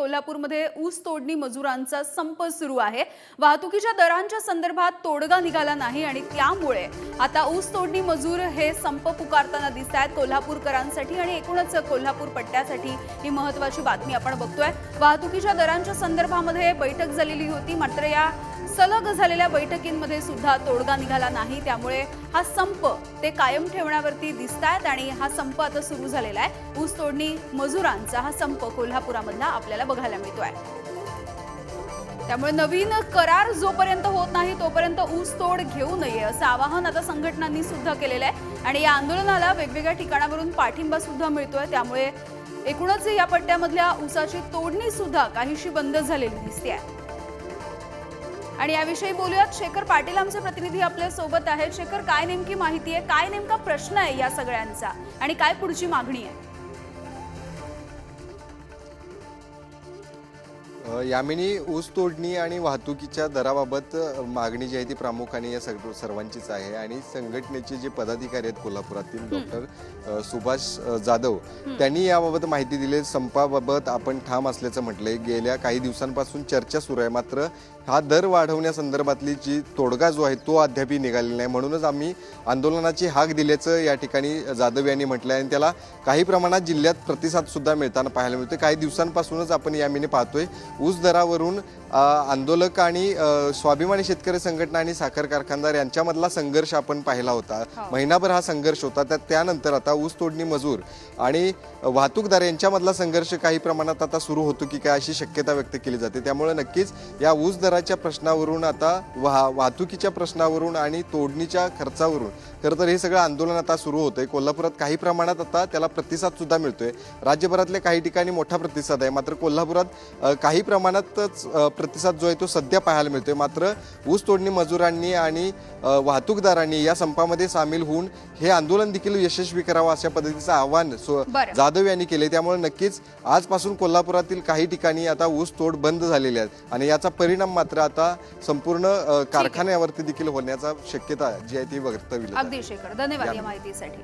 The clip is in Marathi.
कोल्हापूरमध्ये ऊस तोडणी मजुरांचा संप सुरू आहे. वाहतुकीच्या दरांच्या संदर्भात तोडगा निघाला नाही आणि त्यामुळे आता ऊस तोडणी मजूर हे संप पुकारताना दिसत आहेत. कोल्हापूरकरांसाठी आणि एकूणच कोल्हापूर पट्ट्यासाठी ही महत्वाची बातमी आपण बघतोय. वाहतुकीच्या दरांच्या संदर्भामध्ये बैठक झालेली होती. मात्र या सलग झालेल्या बैठकींमध्ये सुद्धा तोडगा निघाला नाही. त्यामुळे हा संप ते कायम ठेवण्यावरती दिसत आहेत आणि हा संप आता सुरू झालेला आहे. ऊस तोडणी मजुरांचा हा संप कोल्हापुरामधला आपल्याला बघायला मिळतोय. त्यामुळे नवीन करार जोपर्यंत होत नाही तोपर्यंत ऊस तोड घेऊ नये असं आवाहन आता संघटनांनी सुद्धा केलेलं आहे. आणि या आंदोलनाला वेगवेगळ्या ठिकाणावरून पाठिंबा सुद्धा मिळतोय. त्यामुळे एकूणच या पट्ट्यामधल्या ऊसाची तोडणी सुद्धा काहीशी बंद झालेली दिसते आहे आणि याविषयी बोलूयात. शेखर पाटील आमचे प्रतिनिधी आपल्यासोबत आहेत. शेखर काय नेमकी माहिती आहे? काय नेमका प्रश्न आहे या सगळ्यांचा? आणि काय पुढची मागणी आहे? यामिनी ऊस तोडणी आणि वाहतुकीच्या दराबाबत मागणी जी आहे ती प्रामुख्याने या सगळ सर्वांचीच आहे. आणि संघटनेचे जे पदाधिकारी आहेत कोल्हापुरातील डॉक्टर सुभाष जाधव त्यांनी याबाबत माहिती दिली. संपाबाबत आपण ठाम असल्याचं म्हटलंय. गेल्या काही दिवसांपासून चर्चा सुरू आहे. मात्र हा दर वाढवण्यासंदर्भातली जी तोडगा जो आहे तो अद्याप निघालेला नाही. म्हणूनच आम्ही आंदोलनाची हाक दिल्याचं या ठिकाणी जाधव यांनी म्हटलं आहे आणि त्याला काही प्रमाणात जिल्ह्यात प्रतिसाद सुद्धा मिळताना पाहायला मिळतोय. काही दिवसांपासूनच आपण यामिनी पाहतोय. ऊस दरावरून आंदोलक आणि स्वाभिमानी शेतकरी संघटना आणि साखर कारखानदार यांच्यामधला संघर्ष आपण पाहिला होता. महिनाभर हा संघर्ष होता. तर त्यानंतर आता ऊस तोडणी मजूर आणि वाहतूकदार यांच्यामधला संघर्ष काही प्रमाणात आता सुरू होतो की काय अशी शक्यता व्यक्त केली जाते. त्यामुळे नक्कीच या ऊस दराच्या प्रश्नावरून आता वाह वाहतुकीच्या प्रश्नावरून आणि तोडणीच्या खर्चावरून खरं तर हे सगळं आंदोलन आता सुरू होतंय. कोल्हापुरात काही प्रमाणात आता त्याला प्रतिसाद सुद्धा मिळतोय. राज्यभरातल्या काही ठिकाणी मोठा प्रतिसाद आहे. मात्र कोल्हापुरात काही प्रमाणातच प्रतिसाद जो आहे तो सध्या पाहायला मिळतोय. मात्र ऊस तोडणी मजुरांनी आणि वाहतूकदारांनी या संपामध्ये सामील होऊन हे आंदोलन देखील यशस्वी करावं अशा पद्धतीचं आव्हान. जाधव यांनी केले त्यामुळे नक्कीच आजपासून कोल्हापुरातील काही ठिकाणी आता ऊस तोड बंद झालेली आहेत आणि याचा परिणाम मात्र आता संपूर्ण कारखान्यावरती देखील होण्याचा शक्यता जी आहे ती वर्तविली जाते. अगदी शेखर. धन्यवाद या माहितीसाठी.